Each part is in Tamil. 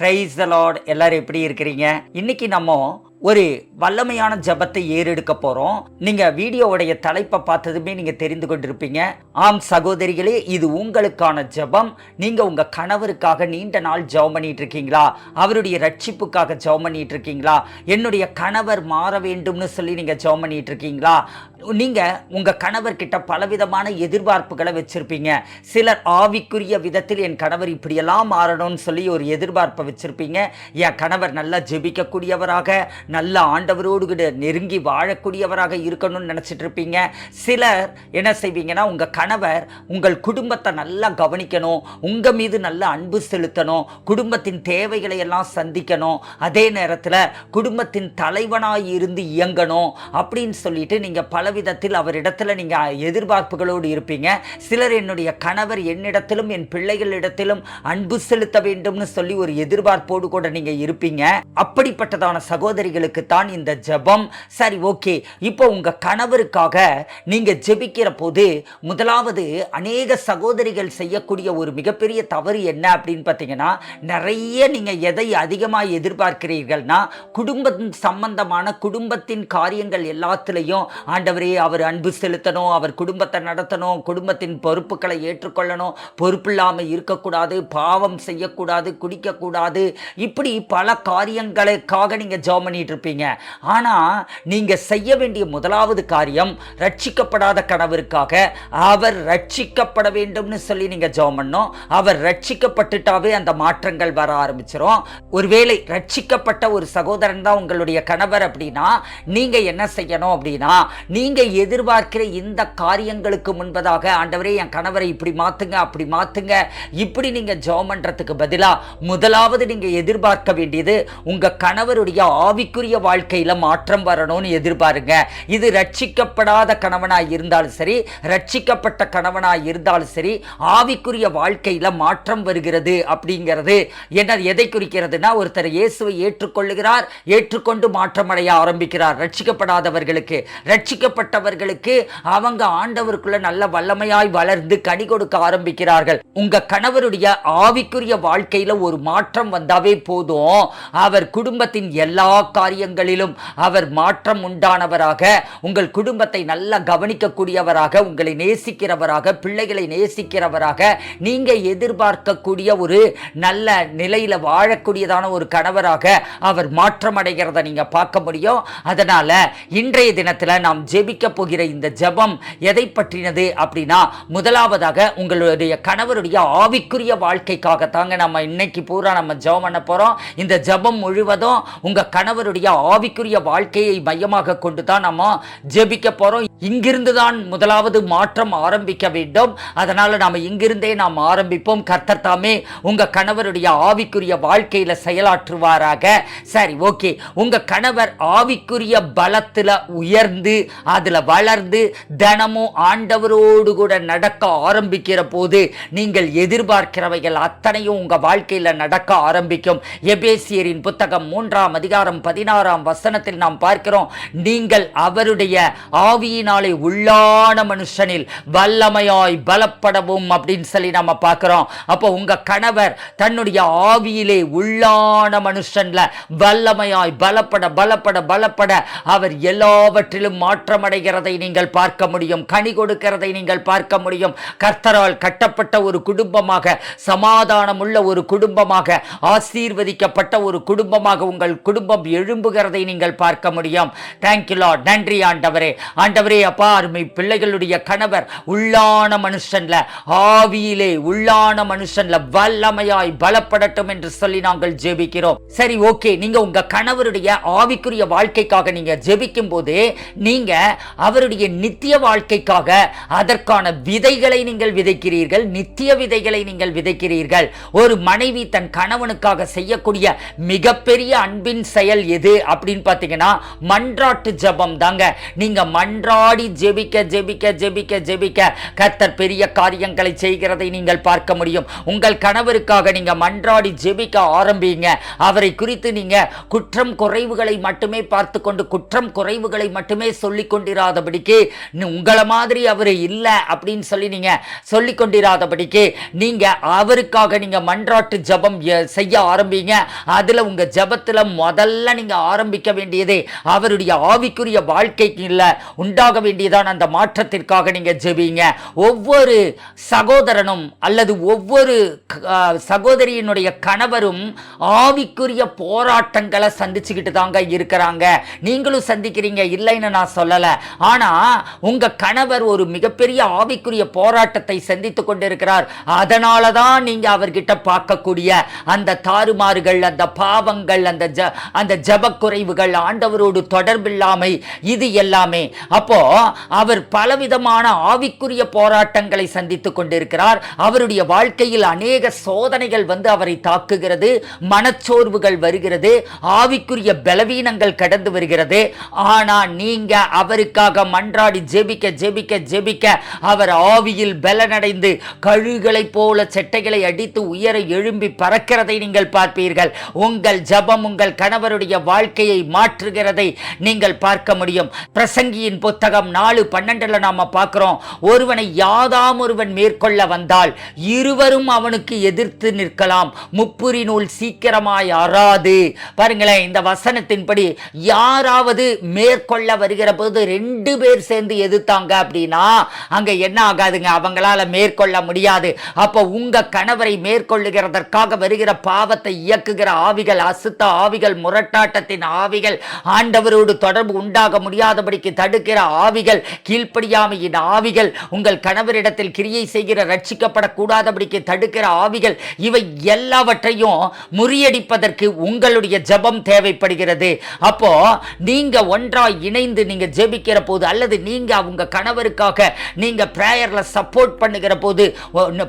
பிரைஸ் த லார்ட் எல்லாரும் எப்படி இருக்கிறீங்க? இன்னைக்கு நம்ம ஒரு வல்லமையான ஜெபத்தை ஏறெடுக்க போறோம். நீங்க வீடியோவுடைய தலைப்பை பார்த்ததுமே நீங்க தெரிந்து கொண்டிருப்பீங்க. ஆம் சகோதரிகளே இது உங்களுக்கான ஜெபம். நீங்க உங்க கணவருக்காக நீண்ட நாள் ஜபம் பண்ணிட்டு இருக்கீங்களா அவருடைய ரட்சிப்புக்காக ஜெபம் பண்ணிட்டு இருக்கீங்களா என்னுடைய கணவர் மாற வேண்டும்னு சொல்லி நீங்க ஜபம் பண்ணிட்டு இருக்கீங்களா நீங்க உங்க கணவர்கிட்ட பலவிதமான எதிர்பார்ப்புகளை வச்சிருப்பீங்க. சிலர் ஆவிக்குரிய விதத்தில் என் கணவர் இப்படியெல்லாம் மாறணும்னு சொல்லி ஒரு எதிர்பார்ப்பை வச்சிருப்பீங்க. என் கணவர் நல்லா ஜெபிக்கக்கூடியவராக நல்ல ஆண்டவரோடு கூட நெருங்கி வாழக்கூடியவராக இருக்கணும்னு நினச்சிட்டு இருப்பீங்க சிலர் என்ன செய்வீங்கன்னா உங்கள் கணவர் உங்கள் குடும்பத்தை நல்லா கவனிக்கணும் உங்கள் மீது நல்ல அன்பு செலுத்தணும் குடும்பத்தின் தேவைகளை எல்லாம் சந்திக்கணும் அதே நேரத்தில் குடும்பத்தின் தலைவனாக இருந்து இயங்கணும் அப்படின்னு சொல்லிட்டு நீங்கள் பல விதத்தில் அவரிடத்தில் நீங்கள் எதிர்பார்ப்புகளோடு இருப்பீங்க. சிலர் என்னுடைய கணவர் என்னிடத்திலும் என் பிள்ளைகளிடத்திலும் அன்பு செலுத்த வேண்டும்னு சொல்லி ஒரு எதிர்பார்ப்போடு கூட நீங்கள் இருப்பீங்க. அப்படிப்பட்டதான சகோதரிகள் சகோதரிகளுக்கு தான் இந்த ஜெபம். சரி ஓகே. இப்போ உங்க கணவருக்காக நீங்க ஜெபிக்கிற போது முதலாவது அநேக சகோதரிகள் செய்யக்கூடிய ஒரு மிகப்பெரிய தவறு என்ன அப்படின்னு பார்த்தீங்கன்னா நிறைய நீங்க எதை அதிகமாக எதிர்பார்க்கிறீர்கள்னா குடும்பம் சம்பந்தமான குடும்பத்தின் காரியங்கள் எல்லாத்துலேயும் ஆண்டவரே அவர் அன்பு செலுத்தணும் அவர் குடும்பத்தை நடத்தணும் குடும்பத்தின் பொறுப்புகளை ஏற்றுக்கொள்ளணும் பொறுப்பில்லாமல் இருக்கக்கூடாது பாவம் செய்யக்கூடாது குடிக்கக்கூடாது. இப்படி பல காரியங்களுக்காக நீங்கள் ஜெபம் பண்ணிட்டு இருப்பீங்க ஆனால் நீங்கள் செய்ய வேண்டிய முதலாவது காரியம் ரட்சிக்கப்படாத கணவருக்காக அவர் ரட்சிக்கப்பட வேண்டும்னு சொல்லி நீங்கள் ஜெபம் பண்ணோம் அவர் ரட்சிக்கப்பட்டுட்டாவே அந்த மாற்றங்கள் வர ஆரம்பிச்சிடும் ஒருவேளை ரட்சிக்கப்பட்ட ஒரு சகோதரன் தான் உங்களுடைய கணவர் அப்படின்னா நீங்கள் என்ன செய்யணும் அப்படின்னா நீங்கள் எதிர்பார்க்கிற இந்த காரியங்களுக்கு முன்பதாக ஆண்டவரே என் கணவரை இப்படி மாற்றுங்க அப்படி மாற்றுங்க இப்படி நீங்கள் ஜெபம் பண்ணுறதுக்கு பதிலாக முதலாவது நீங்கள் எதிர்பார்க்க வேண்டியது உங்கள் கணவருடைய ஆவிக்குரிய வாழ்க்கையில் மாற்றம் வரணும்னு எதிர்பாருங்க. இது ரட்சிக்கப்படாத கணவனாக இருந்தாலும் சரி ரட்சிக்கப்பட்ட கணவனாக இருந்தாலும் சரி ஆவிக்குரிய வாழ்க்கையில் மாற்றம் வருகிறது அப்படிங்கிறது என்ன எதை குறிக்கிறதுனா ஒருத்தர் இயேசுவை ஏற்றுக்கொள்ளுகிறார் ஏற்றுக்கொண்டு மாற்றமடைய ஆரம்பிக்கிறார். ரட்சிக்கப்படாதவர்களுக்கு ரட்சிக்கப்பட்டவர்களுக்கு அவங்க ஆண்டவருக்குள்ள நல்ல வல்லமையாய் வளர்ந்து கனி கொடுக்க ஆரம்பிக்கிறார்கள். உங்க கணவருடைய ஆவிக்குரிய வாழ்க்கையில ஒரு மாற்றம் வந்தாவே போதும். அவர் குடும்பத்தின் எல்லா காரியங்களிலும் அவர் மாற்றம் உண்டானவராக உங்கள் குடும்பத்தை நல்லா கவனிக்கக்கூடியவராக உங்களை நேசிக்கிறவராக பிள்ளைகளை நேசிக்கிறவராக நீங்க எதிர்பார்க்கக்கூடிய ஒரு நல்ல நிலையில் வாழக்கூடியதான ஒரு கணவராக அவர் மாற்றம் அடைகிறத நீங்க பார்க்க முடியும். அதனால இன்றைய தினத்துல நாம் ஜெபிக்க போகிற இந்த ஜெபம் எதை பற்றினது அப்படின்னா முதலாவதாக உங்களுடைய கணவருடைய ஆவிக்குரிய வாழ்க்கைக்காக தாங்க நம்ம இன்னைக்கு பூரா நம்ம ஜெபம் பண்ண போறோம். இந்த ஜெபம் முழுவதும் உங்க கணவருடைய ஆவிக்குரிய வாழ்க்கையை மையமாக கொண்டு தான் நம்ம ஜெபிக்க போகிறோம் இங்கிருந்து தான் முதலாவது மாற்றம் ஆரம்பிக்க வேண்டும். அதனால் நாம் இங்கிருந்தே நாம் ஆரம்பிப்போம். கர்த்தர் தாமே உங்க கணவருடைய ஆவிக்குரிய வாழ்க்கையில் செயலாற்றுவாராக. சரி ஓகே. உங்கள் கணவர் ஆவிக்குரிய பலத்தில் உயர்ந்து அதில் வளர்ந்து தினமும் ஆண்டவரோடு கூட நடக்க ஆரம்பிக்கிற போது நீங்கள் எதிர்பார்க்கிறவைகள் அத்தனையும் உங்கள் வாழ்க்கையில் நடக்க ஆரம்பிக்கும். எபேசியரின் புத்தகம் மூன்றாம் அதிகாரம் பதினாறு பதினாறாம் வசனத்தில் நாம் பார்க்கிறோம் நீங்கள் அவருடைய ஆவியினாலே உள்ளான மனுஷனில் வல்லமையாய் பலப்படவும் அப்படின்னு சொல்லி நம்ம பார்க்கிறோம். அப்போ உங்க கணவர் தன்னுடைய ஆவியிலே உள்ளான மனுஷன்ல வல்லமையாய் பலப்பட பலப்பட பலப்பட அவர் எல்லாவற்றிலும் மாற்றமடைகிறதை நீங்கள் பார்க்க முடியும். கனி கொடுக்கிறதை நீங்கள் பார்க்க முடியும். கர்த்தரால் கட்டப்பட்ட ஒரு குடும்பமாக சமாதானம் உள்ள ஒரு குடும்பமாக ஆசீர்வதிக்கப்பட்ட ஒரு குடும்பமாக உங்கள் குடும்பம் எழும்புகிறதை நீங்கள் பார்க்க முடியும். தேங்க்யூலா நன்றி ஆண்டவரே. ஆண்டவரே அப்பா அருமை பிள்ளைகளுடைய கணவர் உள்ளான மனுஷன்ல ஆவியிலே உள்ளான மனுஷன்ல வல்லமையாய் பலப்படட்டும் என்று சொல்லி நாங்கள் ஜெபிக்கிறோம். சரி ஓகே. நீங்க உங்க கணவருடைய ஆவிக்குரிய வாழ்க்கைக்காக நீங்க ஜெபிக்கும் போது நீங்க அவருடைய நித்திய வாழ்க்கைக்காக அதற்கான விதைகளை நீங்கள் விதைக்கிறீர்கள். நித்திய விதைகளை நீங்கள் விதைக்கிறீர்கள். ஒரு மனைவி தன் கணவனுக்காக செய்யக்கூடிய மிகப்பெரிய அன்பின் செயல் எது அப்படின்னு பார்த்தீங்கன்னா மன்றாட்டு ஜெபம் தாங்க. நீங்க மன்றாடி ஜெபிக்க ஜெபிக்க ஜெபிக்க ஜெபிக்க கர்த்தர் பெரிய காரியங்களை செய்கிறதை நீங்கள் பார்க்க முடியும். உங்கள் கணவருக்காக நீங்க மன்றாடி ஜெபிக்க ஆரம்பிங்க. அவரை குறித்து நீங்க குற்றம் குறைவுகளை மட்டுமே பார்த்து கொண்டு குற்றம் குறைவுகளை மட்டுமே சொல்லிக் கொண்டிராதபடிக்கு உங்களை மாதிரி அவர் இல்லை அப்படின்னு சொல்லி நீங்க சொல்லிக் கொண்டிராதபடிக்கு நீங்க அவருக்காக நீங்க மன்றாட்டு ஜெபம் செய்ய ஆரம்பிங்க. அதுல உங்க ஜெபத்துல முதல்ல நீங்க ஆரம்பிக்க வேண்டியதே அவருடைய ஆவிக்குரிய வாழ்க்கைக்கு இல்லை. உண்டாக வேண்டியதான் அந்த மாற்றத்திற்காக நீங்கள் ஜெபிங்க. ஒவ்வொரு சகோதரனும் அல்லது ஒவ்வொரு சகோதரியினுடைய கணவரும் ஆவிக்குரிய போராட்டங்களை சந்திச்சுக்கிட்டு தாங்க இருக்கிறாங்க. நீங்களும் சந்திக்கிறீங்க இல்லைன்னு நான் சொல்லலை. ஆனால் உங்கள் கணவர் ஒரு மிகப்பெரிய ஆவிக்குரிய போராட்டத்தை சந்தித்து கொண்டிருக்கிறார். அதனால தான் நீங்கள் அவர்கிட்ட பார்க்கக்கூடிய அந்த தாறுமாறுகள் அந்த பாவங்கள் அந்த ஜ அந்த ஜ ஜபக்குறைவுகள் ஆண்டவரோடு தொடர்பில்லாமை இது எல்லாமே. அப்போ அவர் பலவிதமான ஆவிக்குரிய போராட்டங்களை சந்தித்துக் கொண்டிருக்கிறார். அவருடைய வாழ்க்கையில் அநேக சோதனைகள் வந்து அவரை தாக்குகிறது. மனச்சோர்வுகள் வருகிறது. ஆவிக்குரிய பலவீனங்கள் கடந்து வருகிறது. ஆனா நீங்க அவருக்காக மன்றாடி ஜெபிக்க ஜெபிக்க ஜெபிக்க அவர் ஆவியில் பலனடைந்து கழுகளைப் போல செட்டைகளை அடித்து உயர எழும்பி பறக்கிறதை நீங்கள் பார்ப்பீர்கள். உங்கள் ஜெபம் உங்கள் கணவருடைய வாழ்க்கையை மாற்றுகிறதை நீங்கள் பார்க்க முடியும். பிரசங்கியின் புத்தகம் நாலு பன்னெண்டுல நாம பார்க்கிறோம். ஒருவனை யாதாம் ஒருவன் மேற்கொள்ள வந்தால் இருவரும் அவனுக்கு எதிர்த்து நிற்கலாம். முப்புரி நூல் சீக்கிரமாய் அறாது. பாருங்களேன் இந்த வசனத்தின்படி யாராவது மேற்கொள்ள வருகிற போது ரெண்டு பேர் சேர்ந்து எதிர்த்தாங்க அப்படின்னா அங்க என்ன ஆகாதுங்க? அவங்களால மேற்கொள்ள முடியாது. அப்போ உங்க கணவரை மேற்கொள்ளுகிறதற்காக வருகிற பாவத்தை இயக்குகிற ஆவிகள் அசுத்த ஆவிகள் போராட்டத்தின் ஆவிகள் ஆண்டவரோடு தொடர்பு உண்டாக முடியாதபடிக்கு தடுக்கிற ஆவிகள் கீழ்ப்படியாமையின் ஆவிகள் உங்கள் கணவரிடத்தில் கிரியை செய்கிற ரட்சிக்கப்படக்கூடாதபடிக்கு தடுக்கிற ஆவிகள் இவை எல்லாவற்றையும் முறியடிப்பதற்கு உங்களுடைய ஜெபம் தேவைப்படுகிறது. அப்போ நீங்க ஒன்றாய் இணைந்து நீங்க ஜெபிக்கிற போது அல்லது நீங்க அவங்க கணவருக்காக நீங்க பிரேயர்ல சப்போர்ட் பண்ணுகிற போது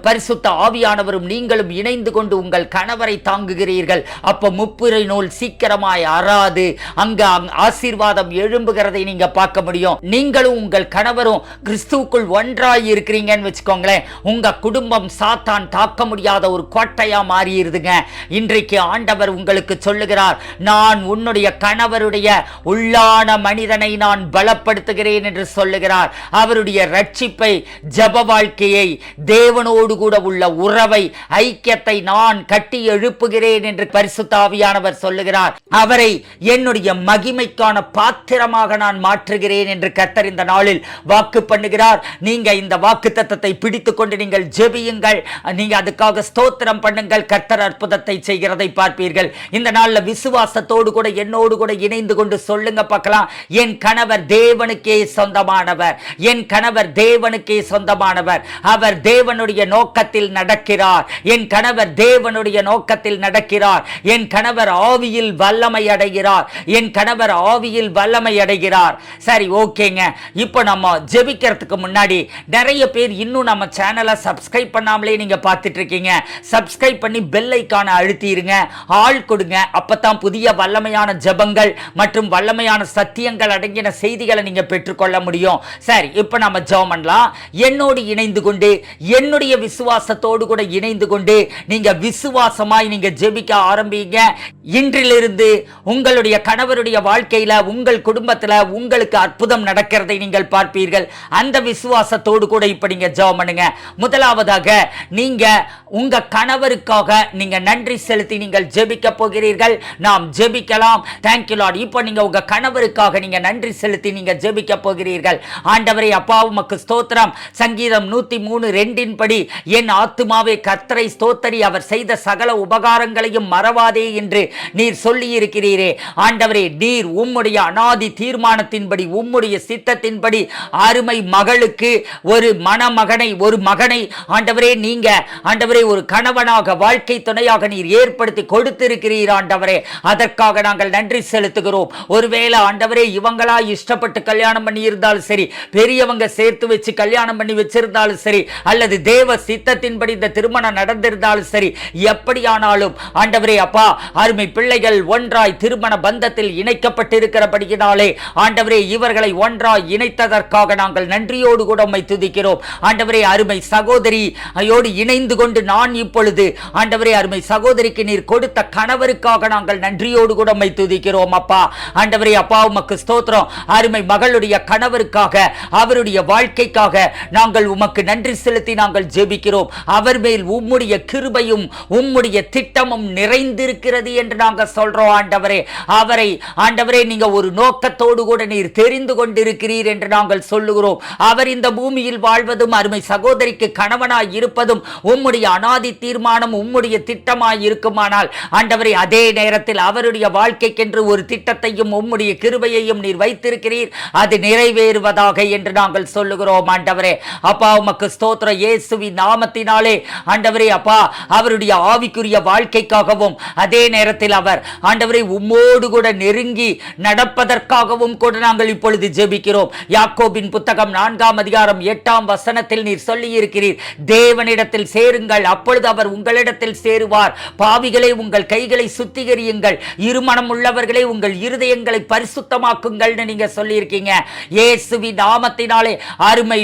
பரிசுத்த ஆவியானவரும் நீங்களும் இணைந்து கொண்டு உங்கள் கணவரை தாங்குகிறீர்கள். அப்போ முப்புரை நூல் சீக்கிரமாய் அறாது அங்க ஆசீர்வாதம் எழும்புகிறதை நீங்க பார்க்க முடியும். நீங்களும் உங்கள் கணவரும் கிறிஸ்துவுக்குள் ஒன்றாய் இருக்கிறீங்கன்னு வச்சுக்கோங்களேன். உங்க குடும்பம் சாத்தான் தாக்க முடியாத ஒரு கோட்டையா மாறிடுதுங்க. இன்றைக்கு ஆண்டவர் உங்களுக்கு சொல்லுகிறார் நான் உன்னுடைய கணவருடைய உள்ளான மனிதனை நான் பலப்படுத்துகிறேன் என்று சொல்லுகிறார். அவருடைய ரட்சிப்பை ஜப வாழ்க்கையை தேவனோடு கூட உள்ள உறவை ஐக்கியத்தை நான் கட்டி எழுப்புகிறேன் என்று பரிசுத்தாவியானவர் சொல்லுகிறார். அவரை என்னுடைய மகிமைக்கான பாத்திரமாக நான் மாற்றுகிறேன் என்று கத்தர் இந்த நாளில் வாக்கு பண்ணுகிறார். நீங்க இந்த வாக்கு தத்தத்தை பிடித்து கொண்டு நீங்கள் ஜெபியுங்கள். நீங்க அதுக்காக ஸ்தோத்திரம் பண்ணுங்கள். கத்தர் அற்புதத்தை செய்கிறதை பார்ப்பீர்கள். இந்த நாளில் விசுவாசத்தோடு கூட என்னோடு கூட இணைந்து கொண்டு சொல்லுங்க பார்க்கலாம். என் கணவர் தேவனுக்கே சொந்தமானவர். என் கணவர் தேவனுக்கே சொந்தமானவர். அவர் தேவனுடைய நோக்கத்தில் நடக்கிறார். என் கணவர் தேவனுடைய நோக்கத்தில் நடக்கிறார். என் கணவர் ஆவியில் வல்லமை அடைகிறார். என் கணவர் ஆவியில் வல்லமை அடைகிறார். சரி ஓகேங்க. இப்போ நம்ம ஜெபிக்கிறதுக்கு முன்னாடி நிறைய பேர் இன்னும் நம்ம சேனலை சப்ஸ்கிரைப் பண்ணாமலே நீங்க பார்த்துட்டு இருக்கீங்க சப்ஸ்கிரைப் பண்ணி பெல் ஐக்கான அழுத்திடுங்க ஆள் கொடுங்க. அப்பதான் புதிய வல்லமையான ஜெபங்கள் மற்றும் வல்லமையான சத்தியங்கள் அடங்கின செய்திகளை நீங்க பெற்றுக்கொள்ள முடியும். சரி இப்போ நம்ம ஜெபம் பண்ணலாம். என்னோடு இணைந்து கொண்டு என்னுடைய விசுவாசத்தோடு கூட இணைந்து கொண்டு நீங்க விசுவாசமாய் நீங்க ஜெபிக்க ஆரம்பிங்க. இன்றிலிருந்து உங்களுடைய கணவருடைய வாழ்க்கையில உங்கள் குடும்பத்துல உங்களுக்கு அற்புதம் நடக்கிறதை நீங்கள் பார்ப்பீர்கள். அந்த விசுவாசத்தோடு கூட இப்ப நீங்க ஜெபம் பண்ணுங்க. முதலாவதாக நீங்க உங்க கணவருக்காக நீங்க நன்றி செலுத்தி நீங்கள் ஜெபிக்க போகிறீர்கள். நாம் ஜெபிக்கலாம். தேங்க்யூ லார்ட் இப்போ நீங்க உங்க கணவருக்காக நீங்க நன்றி செலுத்தி நீங்க ஜெபிக்க போகிறீர்கள். ஆண்டவரே அப்பா உமக்கு ஸ்தோத்திரம். சங்கீதம் நூத்தி மூணு ரெண்டின் படி என் ஆத்துமாவே கர்த்தரை ஸ்தோத்தரி அவர் செய்த சகல உபகாரங்களையும் மறவாதே என்று நீர் சொல்லி இருக்கிறீர் ஆண்டவரே நீர் உம்முடைய அனாதி தீர்மானத்தின்படி உம்முடைய சித்தத்தின்படி அருமை மகளுக்கு ஒரு மணமகனை ஒரு மகனை ஆண்டவரே நீங்க ஆண்டவரே ஒரு கணவனாக வாழ்க்கை துணையாக நீர் ஏற்படுத்தி கொடுத்திருக்கிறீர் ஆண்டவரே. அதற்காக நாங்கள் நன்றி செலுத்துகிறோம். ஒருவேளை ஆண்டவரே இவங்களா இஷ்டப்பட்டு கல்யாணம் பண்ணி இருந்தாலும் சரி பெரியவங்க சேர்த்து வச்சு கல்யாணம் பண்ணி வச்சிருந்தாலும் சரி அல்லது தேவ சித்தத்தின்படி இந்த திருமணம் நடந்திருந்தாலும் சரி எப்படியானாலும் ஆண்டவரே அப்பா அருமை பிள்ளைகள் ஒன்றாய் திருமண பந்தத்தில் இணைக்கப்பட்டிருக்கிறபடியினாலே ஆண்டவரே இவர்களை ஒன்றாய் இணைத்ததற்காக நாங்கள் நன்றியோடு கூட உம்மை துதிக்கிறோம். ஆண்டவரே அருமை சகோதரி அயோடு இணைந்து கொண்டு நான் இப்பொழுது ஆண்டவரே அருமை சகோதரிக்கு நீர் கொடுத்த கணவருக்காக நாங்கள் நன்றியோடு கூட உம்மை துதிக்கிறோம் அப்பா. ஆண்டவரே அப்பா உமக்கு ஸ்தோத்திரம். அருமை மகளுடைய கணவருக்காக அவருடைய வாழ்க்கைக்காக நாங்கள் உமக்கு நன்றி செலுத்தி நாங்கள் ஜெபிக்கிறோம். அவர் மேல் உம்முடைய கிருபையும் உம்முடைய திட்டமும் நிறைந்திருக்கிறது என்று நாங்கள் சொல்றோம் ஆண்டவர். ஆண்டவரே அவரை ஆண்டவரே நீங்க ஒரு நோக்கத்தோடு கூட நீர் தெரிந்து கொண்டிருக்கிறீர் என்று நாங்கள் சொல்லுகிறோம். அவர் இந்த பூமியில் வாழ்வதும் அருமை சகோதரிக்கு கணவனாய் இருப்பதும் உம்முடைய அனாதி தீர்மானம் உம்முடைய திட்டமாய் இருக்குமானால் ஆண்டவரே அதே நேரத்தில் அவருடைய வாழ்க்கைக்கென்று ஒரு திட்டத்தையும் உம்முடைய கிருபையையும் நீர் வைத்திருக்கிறீர். அது நிறைவேறுவதாக என்று நாங்கள் சொல்லுகிறோம் ஆண்டவரே. அப்பா உமக்கு ஸ்தோத்திர இயேசுவி நாமத்தினாலே ஆண்டவரே அப்பா அவருடைய ஆவிக்குரிய வாழ்க்கைக்காகவும் அதே நேரத்தில் அவர் ஆண்டவரை உம்மோடு கூட நெருங்கி நடப்பதற்காகவும் கூட நாங்கள் இப்பொழுது ஜெபிக்கிறோம். யாக்கோபின் புத்தகம் நான்காம் அதிகாரம் எட்டாம் வசனத்தில் நீர் சொல்லி இருக்கிறீர் தேவனிடத்தில் சேருங்கள் அப்பொழுது அவர் உங்களிடத்தில் சேருவார். பாவிகளை உங்கள் கைகளை சுத்திகரியுங்கள் இருமணம் உள்ளவர்களே உங்கள் இருதயங்களை பரிசுத்தமாக்குங்கள்னு நீங்க சொல்லியிருக்கீங்க. இயேசுவி நாமத்தினாலே அருமை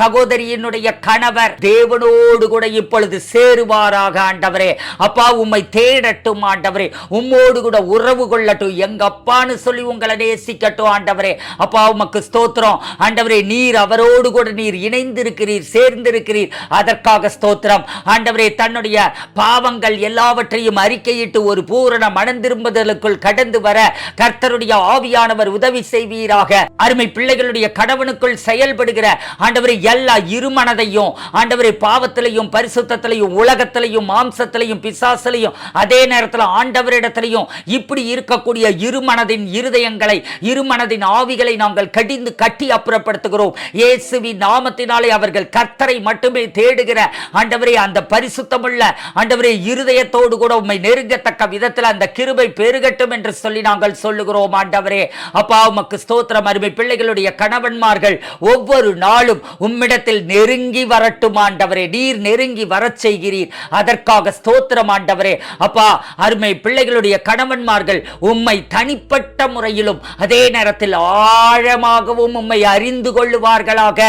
சகோதரியினுடைய கணவர் தேவனோடு கூட இப்பொழுது சேருவாராக ஆண்டவரே. அப்பா உம்மை தேடட்டும் ஆண்டவரே. உம்மோடு கூட உறவு உறவு கொள்ளட்டும். எங்க அப்பான்னு சொல்லி உங்களை நேசிக்கட்டும் ஆண்டவரே. அப்பா உமக்கு ஸ்தோத்திரம். ஆண்டவரே நீர் அவரோடு கூட நீர் இணைந்திருக்கிறீர் சேர்ந்திருக்கிறீர். அதற்காக ஸ்தோத்திரம். ஆண்டவரே தன்னுடைய பாவங்கள் எல்லாவற்றையும் அறிக்கையிட்டு ஒரு பூரண மனம் திரும்புதலுக்குள் கடந்து வர கர்த்தருடைய ஆவியானவர் உதவி செய்வீராக. அருமை பிள்ளைகளுடைய கடவனுக்குள் செயல்படுகிற ஆண்டவரை எல்லா இருமனதையும் ஆண்டவரை பாவத்திலையும் பரிசுத்தத்திலையும் உலகத்திலையும் மாம்சத்திலையும் பிசாசிலையும் அதே நேரத்தில் ஆண்டவரிடத்திலையும் இப்படி இருக்கக்கூடிய இருமனதின் இருதயங்களை இருமனதின் ஆவிகளை நாங்கள் கடிந்து கட்டி அப்புறப்படுத்துகிறோம். இயேசுவி நாமத்தினாலே அவர்கள் கர்த்தரை மட்டுமே தேடுகிற ஆண்டவரே அந்த பரிசுத்தமுள்ள ஆண்டவரே இருதயத்தோடு கூட உண்மை நெருங்கத்தக்க விதத்தில் அந்த கிருபை பெருகட்டும் என்று சொல்லி நாங்கள் சொல்லுகிறோம் ஆண்டவரே. அப்பா உமக்கு ஸ்தோத்திரம். அருமை பிள்ளைகளுடைய கணவன்மார்கள் ஒவ்வொரு நாளும் உம்மிடத்தில் நெருங்கி வரட்டும் ஆண்டவரே. நீர் நெருங்கி வரச் செய்கிறீர். அதற்காக ஸ்தோத்திரம் ஆண்டவரே. அப்பா அருமை பிள்ளைகளுடைய கணவன்மார்கள் உம்மை தனிப்பட்ட முறையிலும் அதே நேரத்தில் ஆழமாகவும் உம்மை அறிந்து கொள்ளுவார்களாக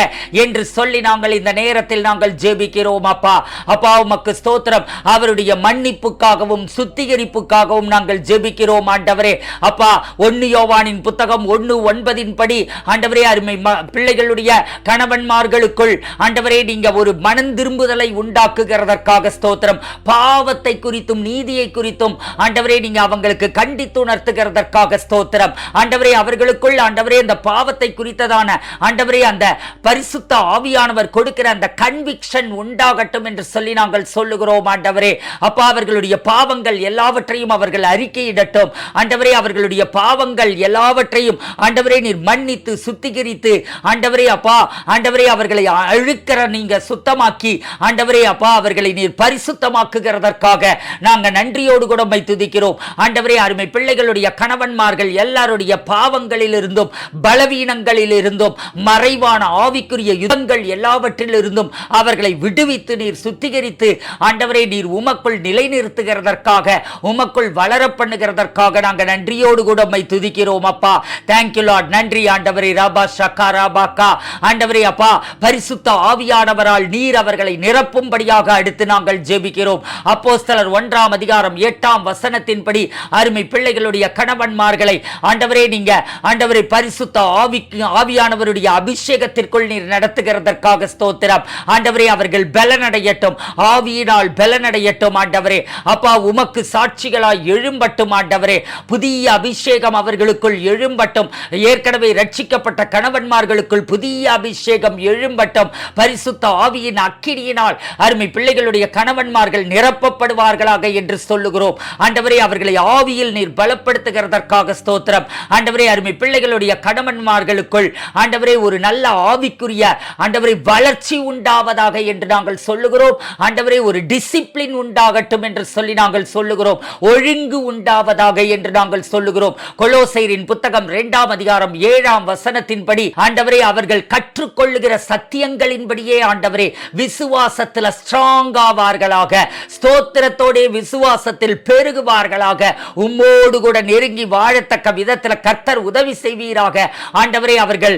என்று சொல்லி நாங்கள் இந்த நேரத்தில் நாங்கள் ஜெபிக்கிறோம் அப்பா. அப்பா உமக்கு ஸ்தோத்திரம். அவருடைய மன்னிப்புக்காகவும் சுத்திகரிப்புக்காகவும் நாங்கள் ஜெபிக்கிறோம் ஆண்டவரே. அப்பா ஒன்னு யோவானின் புத்தகம் ஒன்னு ஒன்பதின் படி ஆண்டவரே அருமை பிள்ளைகளுடைய கணவன்மார்களுக்குள் ஆண்டவரே நீங்க ஒரு மனம் திரும்புதலை உண்டாக்குகிறதற்காக ஸ்தோத்திரம். பாவத்தை குறித்தும் நீதியை குறித்தும் ஆண்டவரே நீங்க அவங்களுக்கு கண்டித்து உணர்த்துகிறதற்காக ஸ்தோத்திரம். ஆண்டவரே அவர்களுக்குள் ஆண்டவரே அந்த பாவத்தை குறித்ததான ஆண்டவரே அந்த பரிசுத்த ஆவியானவர் கொடுக்கிற அந்த கன்விக்ஷன் உண்டாகட்டும் என்று சொல்லி நாங்கள் சொல்லுகிறோம் ஆண்டவரே. அப்பா அவர்களுடைய பாவங்கள் எல்லாவற்றையும் அவர்கள் அறிக்கையிடட்டும். ஆண்டவரே அவர்களுடைய பாவங்கள் எல்லாவற்றையும் ஆண்டவரே நீர் மன்னித்து சுத்திகரித்து ஆண்டவரே அப்பா ஆண்டவரே அவர்களை அழுக்கிற நீங்க சுத்தமாக்கி ஆண்டவரே அப்பா அவர்களை நீர் பரிசுத்தமாக்குகிறதற்காக நாங்கள் நன்றியோடு கூட துதிக்கிறோம். ஆண்டவரே அருமை பிள்ளைகளுடைய கணவன்மார்கள் எல்லாருடைய பாவங்களிலிருந்தும் பலவீனங்களிலிருந்தும் மறைவான ஆவிக்குரிய யுதங்கள் எல்லாவற்றிலிருந்தும் அவர்களை விடுவித்து நீர் சுத்திகரித்து ஆண்டவரே நீர் உமக்குள் நிலைநிறுத்துகிறதற்காக உமக்குள் வளர பண்ணுகிறதற்காக நாங்கள் நன்றியோடு கூட உம்மை துதிக்கிறோம் அப்பா. தேங்க்யூ லார்ட் நன்றி ஆண்டவரே. ராபா ஷக்கா ராபாக்கா ஆண்டவரே அப்பா பரிசுத்த ஆவியானவரால் நீர் அவர்களை நிரப்பும்படியாக அடுத்து நாங்கள் ஜெபிக்கிறோம். அப்போஸ்தலர் ஒன்றாம் அதிகாரம் எட்டாம் வசனத்தின்படி அருமை பிள்ளைகளுடைய கணவன்மார்களை ஆண்டவரே நீங்க ஆண்டவரை பரிசுத்த ஆவிக்கு ஆவியானவருடைய அபிஷேகத்திற்குள் நீர் நடத்துகிறதற்காக ஸ்தோத்திரம். ஆண்டவரே அவர்கள் பலனடையட்டும் ஆவியினால் பலனடையட்டும் ஆண்டவரே. அப்பா உமக்கு சாட்சிகளாய் எழும்பட்டும் ஆண்டவரே. புதிய அபிஷேகம் அவர்களுக்குள் எழும்பட்டும். ஏற்கனவே ரட்சிக்கப்பட்ட கணவன்மார்களுக்குள் புதிய அபிஷேகம் எழும்பட்டும். பரிசுத்த ஆவியின் அக்கினியினால் அருமை பிள்ளைகளுடைய கணவன்மார்கள் நிரப்பப்படுவார்களாக என்று சொல்லுகிறோம். ஆண்டவரே அவர்களை ஆவியில் நீர் பலப்படுத்துகிறதற்காக ஸ்தோத்திரம். ஆண்டவரே அருமை பிள்ளைகளுடைய கடமன்மார்களுக்குள் ஆண்டவரே ஒரு நல்ல ஆவிக்குரிய ஆண்டவரை வளர்ச்சி உண்டாவதாக என்று நாங்கள் சொல்லுகிறோம். ஆண்டவரே ஒரு டிசிப்ளின் உண்டாகட்டும் என்று சொல்லி நாங்கள் சொல்லுகிறோம். ஒழுங்கு உண்டாவதாக என்று நாங்கள் சொல்லுகிறோம். கொலோசைரின் புத்தகம் இரண்டாம் அதிகாரம் ஏழாம் வசனத்தின்படி ஆண்டவரே அவர்கள் கற்றுக்கொள்ளுகிற சத்தியங்களின்படியே ஆண்டவரே விசுவாசத்தில் ஸ்ட்ராங் ஆவார்களாக. ஸ்தோத்திரத்தோட விசுவாசத்தில் பெருகுவார்களாக. உம்மோ உம்மோடு கூட நெருங்கி வாழத்தக்க விதத்தில் கர்த்தர் உதவி செய்வீராக. ஆண்டவரை அவர்கள்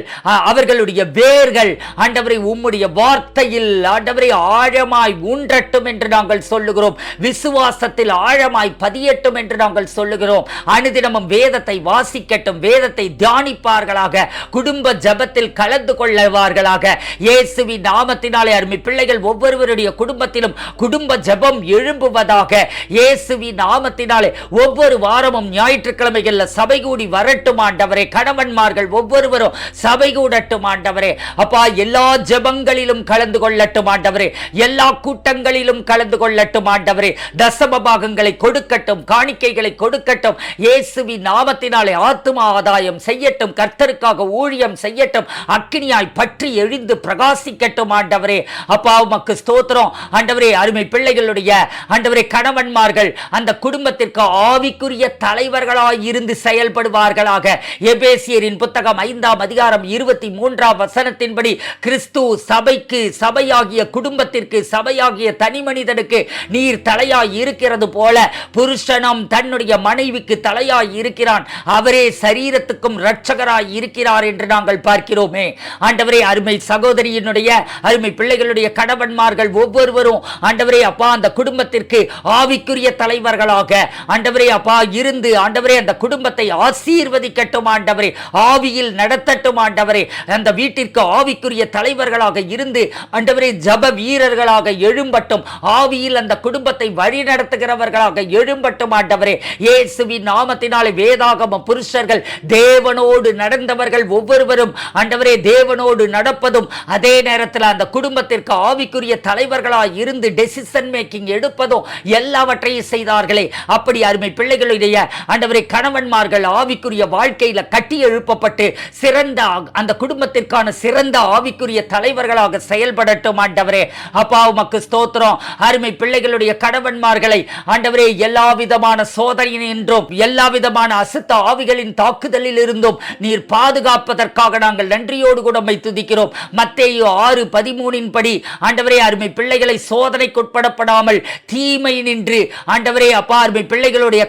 அவர்களுடைய வேர்கள் ஆண்டவரை உம்முடைய வார்த்தையில் ஆண்டவரை ஆழமாய் ஊன்றட்டும் என்று நாங்கள் சொல்லுகிறோம். விசுவாசத்தில் ஆழமாய் பதியட்டும் என்று நாங்கள் சொல்லுகிறோம். அனுதினமும் வேதத்தை வாசிக்கட்டும் வேதத்தை தியானிப்பார்களாக. குடும்ப ஜபத்தில் கலந்து கொள்ளவார்களாக. இயேசுவி நாமத்தினாலே அருமை பிள்ளைகள் ஒவ்வொருவருடைய குடும்பத்திலும் குடும்ப ஜபம் எழும்புவதாக. இயேசுவி நாமத்தினாலே ஒவ்வொரு வார வாரமும் ஞாயிற்றுக்கிழமைகள்ல சபை கூடி வரட்டும் ஆண்டவரே. கணவன்மார்கள் ஒவ்வொருவரும் சபை கூடட்டும் ஆண்டவரே. அப்பா எல்லா ஜபங்களிலும் கலந்து கொள்ளட்டும் ஆண்டவரே. எல்லா கூட்டங்களிலும் கலந்து கொள்ளட்டும் ஆண்டவரே. தசம பாகங்களை கொடுக்கட்டும் காணிக்கைகளை கொடுக்கட்டும். இயேசுவி நாமத்தினாலே ஆத்மா ஆதாயம் செய்யட்டும் கர்த்தருக்காக ஊழியம் செய்யட்டும் அக்னியாய் பற்றி எழுந்து பிரகாசிக்கட்டும் ஆண்டவரே. அப்பா உமக்கு ஸ்தோத்திரம். ஆண்டவரே அருமை பிள்ளைகளுடைய ஆண்டவரே கணவன்மார்கள் அந்த குடும்பத்திற்கு ஆவிக்குரிய தலைவர்களாய் இருந்து செயல்படுவார்களாக. எபேசியரின் புத்தகம் ஐந்தாம் அதிகாரம் இருபத்தி மூன்றாம் வசனத்தின்படி கிறிஸ்து சபைக்கு சபையாகிய குடும்பத்திற்கு சபையாகிய தனி மனிதனுக்கு நீர் தலையாய் இருக்கிறது போல புருஷனும் தன்னுடைய மனைவிக்கு தலையாய் இருக்கிறான். அவரே சரீரத்துக்கும் இரட்சகராய் இருக்கிறார் என்று நாங்கள் பார்க்கிறோமே. ஆண்டவரே அருமை சகோதரியினுடைய அருமை பிள்ளைகளுடைய கணவன்மார்கள் ஒவ்வொருவரும் ஆண்டவரே அப்பா அந்த குடும்பத்திற்கு ஆவிக்குரிய தலைவர்களாக. ஆண்டவரே அப்பா இருந்து ஆண்டவரே அந்த குடும்பத்தை ஆசீர்வதிக்கட்டும் ஆண்டவரே ஆவியில் நடத்தட்டும் ஆண்டவரே. அந்த வீட்டிற்கு ஆவிக்குரிய தலைவர்களாக இருந்து ஆண்டவரே ஜப வீரர்களாக எழும்பட்டும் ஆவியில் அந்த குடும்பத்தை வழி நடத்துகிறவர்களாக எழும்பட்டும் ஆண்டவரே. இயேசுவின் நாமத்தினாலே வேதாகம புருஷர்கள் தேவனோடு நடந்தவர்கள் ஒவ்வொருவரும் ஆண்டவரே தேவனோடு நடப்பதும் அதே நேரத்தில் அந்த குடும்பத்திற்கு ஆவிக்குரிய தலைவர்களாக இருந்து டெசிஷன் மேக்கிங் எடுப்பதும் எல்லாவற்றையும் செய்தார்களே. அப்படி அருமை பிள்ளைகளுடைய ஆண்டவரே கணவன்மார்கள் ஆவிக்குரிய வாழ்க்கையில் கட்டி எழுப்பப்பட்டு சிறந்த அந்த குடும்பத்திற்கான சிறந்த ஆவிக்குரிய தலைவர்களாக செயல்படட்டும் ஆண்டவரே. அப்பா உமக்கு ஸ்தோத்திரம். அருமை பிள்ளைகளுடைய கணவன்மார்களை ஆண்டவரே எல்லா விதமான சோதனையினின்றும் எல்லா விதமான அசுத்த ஆவிகளின் தாக்குதலில் இருந்தும் நீர் பாதுகாப்பதற்காக நாங்கள் நன்றியோடு கூட உம்மை துதிக்கிறோம். மத்தேயு ஆறு பதிமூனின் படி ஆண்டவரே அருமை பிள்ளைகளை சோதனைக்குட்படப்படாமல் தீமை நின்று ஆண்டவரே அப்பா அருமை பிள்ளைகளுடைய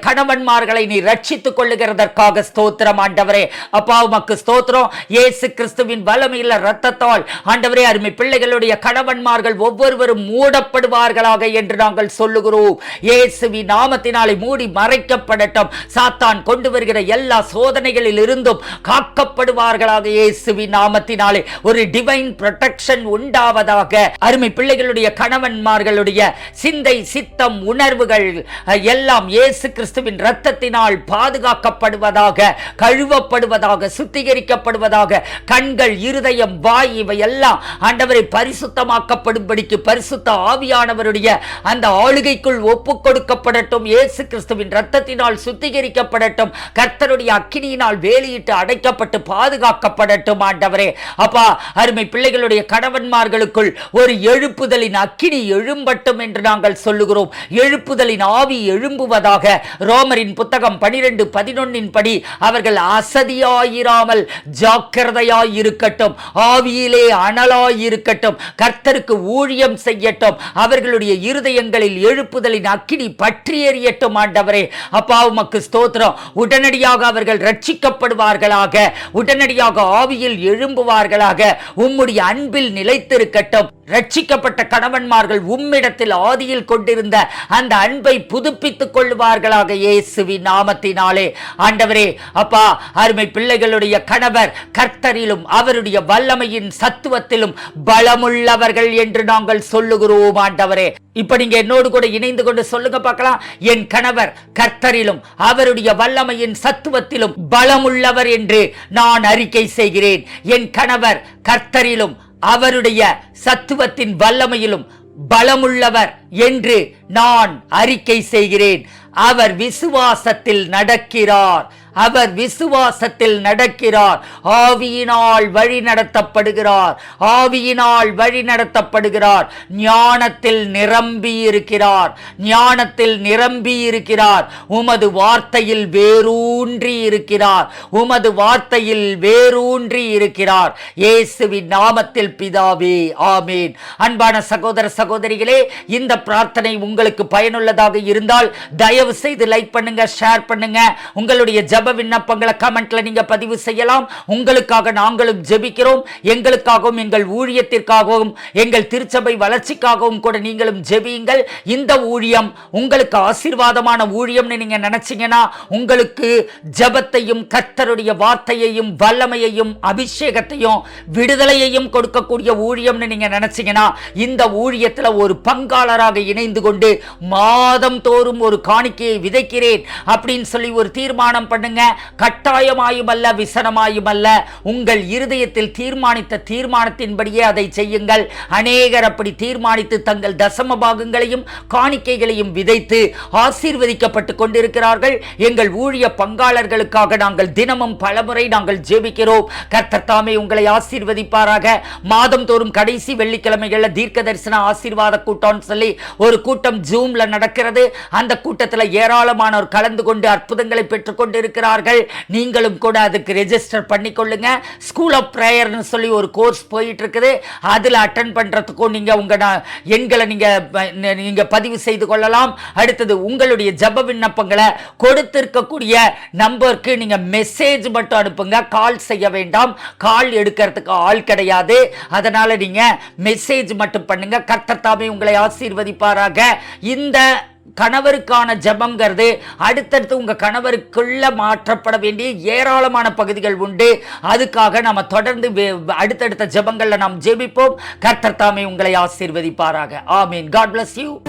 கணவன்மார்களை நீ ரட்சித்துக் கொள்ளுகிறதற்காக ஸ்தோத்திரம் ஆண்டவரே. அப்பா உமக்கு ஸ்தோத்திரம். இயேசு கிறிஸ்துவின் வல்லமையுள்ள ரத்தத்தால் ஆண்டவரே அருமை பிள்ளைகளுடைய கணவன்மார்கள் ஒவ்வொருவரும் மூடப்படுவார்களாக என்று நாங்கள் சொல்லுகிறோம். இயேசுவி நாமத்தினாலே மூடி மறைக்கப்படட்டும். சாத்தான் கொண்டு வருகிற எல்லா சோதனைகளில் இருந்தும் காக்கப்படுவார்களாக இயேசுவி நாமத்தினாலே. ஒரு டிவைன் ப்ரொடெக்ஷன் உண்டாவதாக அருமை பிள்ளைகளுடைய கணவன்மார்களுடைய சிந்தை சித்தம் உணர்வுகள் எல்லாம் இயேசு கிறிஸ்துவின் ரத்த இரத்தத்தினால் பாதுகாக்கப்படுவதாக கழுவப்படுவதாக சுத்திகரிக்கப்படுவதாக கண்கள் இருதயம் வாய் இவை எல்லாம் ஆண்டவரை பரிசுத்தமாக்கப்படும்படிக்கு பரிசுத்த ஆவியானவருடைய அந்த ஆளுகைக்குள் ஒப்பு கொடுக்கப்படட்டும் இயேசு கிறிஸ்துவின் இரத்தத்தினால் சுத்திகரிக்கப்படட்டும் கர்த்தருடைய அக்கினியினால் வேலையிட்டு அடைக்கப்பட்டு பாதுகாக்கப்படட்டும் ஆண்டவரே. அப்பா அருமை பிள்ளைகளுடைய கணவன்மார்களுக்குள் ஒரு எழுப்புதலின் அக்கினி எழும்பட்டும் என்று நாங்கள் சொல்லுகிறோம். எழுப்புதலின் ஆவி எழும்புவதாக ரோமர் ரோமரின் புத்தகம் பனிரெண்டு பதினொன்னின் படி அவர்கள் அசதியாயிராமல் ஜாக்கிரதையாயிருக்கட்டும் ஆவியிலே அனலாயிருக்கட்டும் கர்த்தருக்கு ஊழியம் செய்யட்டும் அவர்களுடைய இருதயங்களில் எழுப்புதலின் அக்கினி பற்றி எறியட்டும் ஆண்டவரே. அப்பா உமக்கு ஸ்தோத்திரம். உடனடியாக அவர்கள் ரட்சிக்கப்படுவார்களாக. உடனடியாக ஆவியில் எழும்புவார்களாக. உம்முடைய அன்பில் நிலைத்திருக்கட்டும். ரட்சிக்கப்பட்ட கணவன்மார்கள் உம்மிடத்தில் ஆதியில் கொண்டிருந்த அந்த அன்பை புதுப்பித்துக் கொள்வார்களாக இயேசுவி நாமத்தினாலே. ஆண்டவரே அப்பா அருமை பிள்ளைகளுடைய கணவர் கர்த்தரிலும் அவருடைய வல்லமையின் சத்துவத்திலும் பலமுள்ளவர்கள் என்று நாங்கள் சொல்லுகிறோம் ஆண்டவரே. இப்ப நீங்க என்னோடு கூட இணைந்து கொண்டு சொல்லுங்க பார்க்கலாம். என் கணவர் கர்த்தரிலும் அவருடைய வல்லமையின் சத்துவத்திலும் பலமுள்ளவர் என்று நான் அறிக்கை செய்கிறேன். என் கணவர் கர்த்தரிலும் அவருடைய சத்துவத்தின் வல்லமையிலும் பலமுள்ளவர் என்று நான் அறிக்கை செய்கிறேன். அவர் விசுவாசத்தில் நடக்கிறார். அவர் விசுவாசத்தில் நடக்கிறார். ஆவியினால் வழி நடத்தப்படுகிறார். ஆவியினால் வழி நடத்தப்படுகிறார். ஞானத்தில் நிரம்பி இருக்கிறார் ஞானத்தில் நிரம்பி இருக்கிறார் உமது வார்த்தையில் வேரூன்றி இருக்கிறார். உமது வார்த்தையில் வேரூன்றி இருக்கிறார். இயேசுவின் நாமத்தில் பிதாவே ஆமேன். அன்பான சகோதர சகோதரிகளே இந்த பிரார்த்தனை உங்களுக்கு பயனுள்ளதாக இருந்தால் தயவு செய்து லைக் பண்ணுங்க ஷேர் பண்ணுங்க. உங்களுடைய விண்ணப்பங்களை கமெண்ட்ல நீங்க பதிவு செய்யலாம். உங்களுக்காக நாங்களும் ஜெபிக்கிறோம். எங்களுக்காகவும் எங்கள் ஊழியத்திற்காகவும் எங்கள் திருச்சபை வளர்ச்சிக்காகவும் கூட நீங்களும் ஜெபியுங்கள். இந்த ஊழியம் உங்களுக்கு ஆசீர்வாதமான ஊழியம்னு நீங்க நினைச்சீங்கன்னா உங்களுக்கு ஜபத்தையும் கர்த்தருடைய வார்த்தையையும் வல்லமையையும் அபிஷேகத்தையும் விடுதலையையும் கொடுக்கக்கூடிய ஊழியம்னு நீங்க நினைச்சீங்கன்னா இந்த ஊழியத்துல ஒரு பங்காளராக இணைந்து கொண்டு மாதம் தோறும் ஒரு காணிக்கையை விதைக்கிறேன் அப்படின்னு சொல்லி ஒரு தீர்மானம் பண்ணுங்க. கட்டாயமாயும் அல்ல விசனமாயும் அல்ல உங்கள் இருதயத்தில் தீர்மானித்த தீர்மானத்தின்படியே அதை செய்யுங்கள். அநேகர் அப்படி தீர்மானித்து தங்கள் தசம பாகங்களையும் காணிக்கைகளையும் விதைத்து ஆசீர்வதிக்கப்பட்டு கொண்டிருக்கிறார்கள். எங்கள் ஊழிய பங்காளர்களுக்காக நாங்கள் தினமும் பலமுறை நாங்கள் ஜெபிக்கிறோம். கர்த்தர் தாமே உங்களை ஆசீர்வதிப்பாராக. மாதம் தோறும் கடைசி வெள்ளிக்கிழமைகளில் தீர்க்க தரிசன ஆசீர்வாத கூட்டம்னு சொல்லி ஒரு கூட்டம் ஜூம்ல நடக்கிறது. அந்த கூட்டத்தில் ஏராளமானோர் கலந்து கொண்டு அற்புதங்களை பெற்றுக்கொண்டு இருக்கிறார்கள். நீங்களும் கூட அதுக்கு ரெஜிஸ்டர் பண்ணிக்கொள்ளுங்க. ஸ்கூல் ஆஃப் ப்ரேயர்னு சொல்லி ஒரு கோர்ஸ் போயிட்டு இருக்குது அதில் அட்டன் பண்ணுறதுக்கும் நீங்கள் உங்கள் எண்களை நீங்கள் நீங்கள் பதிவு செய்து கொள்ளலாம். அடுத்தது உங்களுடைய ஜெப விண்ணப்பங்களை கொடுத்திருக்கக்கூடிய நம்பருக்கு நீங்கள் மெசேஜ் மட்டும் அனுப்புங்க. கால் செய்ய வேண்டாம். கால் எடுக்கிறதுக்கு ஆள் கிடையாது. அதனால் நீங்கள் மெசேஜ் மட்டும் பண்ணுங்கள் கர்த்தர் தாமே உங்களை ஆசீர்வதிப்பாராக. இந்த கணவருக்கான ஜபங்கிறது அடுத்தடுத்து உங்க கணவருக்குள்ள மாற்றப்பட வேண்டிய ஏராளமான பகுதிகள் உண்டு. அதுக்காக நம்ம தொடர்ந்து அடுத்தடுத்த ஜெபங்கள்ல நாம் ஜெபிப்போம். கர்த்தர் தாமே உங்களை ஆசீர்வதிப்பாராக. ஆமீன். God bless you